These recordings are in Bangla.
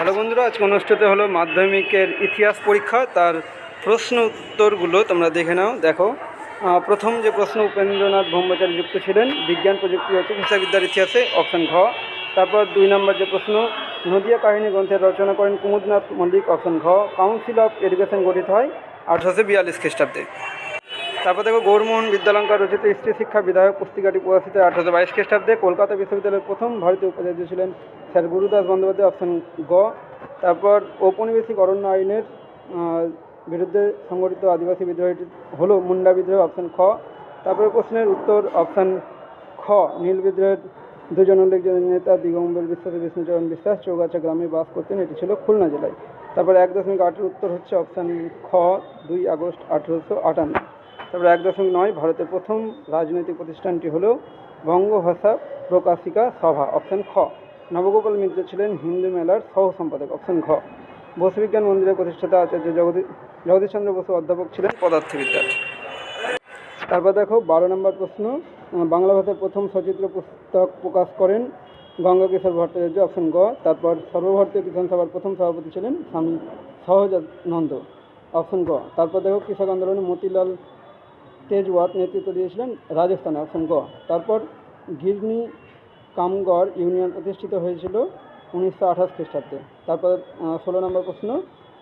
হ্যালো বন্ধুরা, আজকে অনুষ্ঠিত হলো মাধ্যমিকের ইতিহাস পরীক্ষা। তার প্রশ্ন উত্তরগুলো তোমরা দেখে নাও। দেখো প্রথম যে প্রশ্ন, উপেন্দ্রনাথ ব্রহ্মচারী যুক্ত ছিলেন, বিজ্ঞান, প্রযুক্তি ও চিকিৎসাবিদ্যার ইতিহাসে অপশন ঘ। তারপর দুই নম্বর যে প্রশ্ন, নদিয়া কাহিনী গ্রন্থের রচনা করেন কুমুদনাথ মল্লিক, অপশন ঘ। কাউন্সিল অফ এডুকেশন গঠিত হয় আঠারোশো বিয়াল্লিশ খ্রিস্টাব্দে। তারপর দেখো, গৌরমোহন বিদ্যালঙ্কার রচিত স্ত্রী শিক্ষা বিধায়ক পুস্তিকাটি প্রকাশিত আঠারোশো বাইশ খ্রিস্টাব্দে। কলকাতা বিশ্ববিদ্যালয়ের প্রথম ভারতীয় উপাচার্য ছিলেন স্যার গুরুদাস বন্দ্যোপাধ্যায় অপশন গ। তারপর ঔপনিবেশিক অরণ্য আইনের বিরুদ্ধে সংগঠিত আদিবাসী বিদ্রোহটি হলো মুন্ডা বিদ্রোহ অপশন খ। তারপরে প্রশ্নের উত্তর অপশন খ। নীল বিদ্রোহের দুজন উল্লেখযোগ্য নেতা দিগম্বর বিশ্বাস, বিষ্ণুচরণ বিশ্বাস, চৌগাছা গ্রামে বাস করতেন। এটি ছিল খুলনা জেলায়। তারপর এক দশমিক আটের উত্তর হচ্ছে অপশান খ, দুই আগস্ট আঠেরোশো আটান্ন। তারপর এক দশমিক নয়, ভারতের প্রথম রাজনৈতিক প্রতিষ্ঠানটি হল বঙ্গভাষা প্রকাশিকা সভা, অপশন খ। নবগোপাল মিত্র ছিলেন হিন্দু মেলার সহ সম্পাদক অপশন ঘ। বসুবিজ্ঞান মন্দিরের প্রতিষ্ঠাতা আচার্য জগদী জগদীশচন্দ্র বসু অধ্যাপক ছিলেন পদার্থবিদ্যার তারপর দেখো, বারো নম্বর প্রশ্ন বাংলা ভাষার প্রথম সচিত্র পুস্তক প্রকাশ করেন গঙ্গাকিশোর ভট্টাচার্য অপশন গ তারপর সর্বভারতীয় কিষাণ সভার প্রথম সভাপতি ছিলেন স্বামী সহজানন্দ অপশন গ তারপর দেখো, কৃষক আন্দোলনে মতিলাল তেজওয়াত নেতৃত্ব দিয়েছিলেন রাজস্থানে অপশন গ তারপর ঘিরনি কামগড় ইউনিয়ন প্রতিষ্ঠিত হয়েছিল উনিশশো আঠাশ খ্রিস্টাব্দে। তারপর ষোলো নম্বর প্রশ্ন,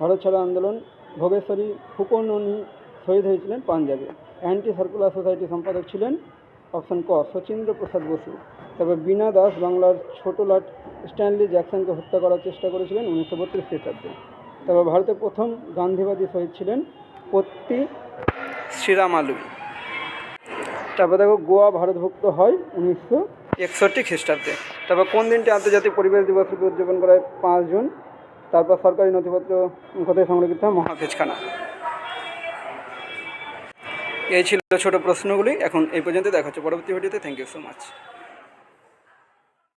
ভারত ছাড়ো আন্দোলন, ভোগেশ্বরী ফুকননি শহীদ হয়েছিলেন পাঞ্জাবে। অ্যান্টি সার্কুলার সোসাইটি সম্পাদক ছিলেন অপশন ক, শচীন্দ্র প্রসাদ বসু। তারপর, বীণা দাস বাংলার ছোট লাট স্ট্যানলি জ্যাকসনকে হত্যা করার চেষ্টা করেছিলেন উনিশশো বত্রিশ খ্রিস্টাব্দে। তারপর, ভারতের প্রথম গান্ধীবাদী শহীদ ছিলেন পত্তি শ্রীরাম আলু তারপর দেখো, গোয়া ভারতভুক্ত হয় উনিশশো একষট্টি খ্রিস্টাব্দে। তারপর কোন দিনটি আন্তর্জাতিক পরিবেশ দিবস রূপে উদযাপন করা হয়? পাঁচ জুন। তারপর সরকারি নথিপত্র কোথায় সংরক্ষিত হয়? মহাফেজখানা এই ছিল ছোটো প্রশ্নগুলি। এখন এই পর্যন্ত দেখা হচ্ছে পরবর্তী ভিডিওতে। Thank you so much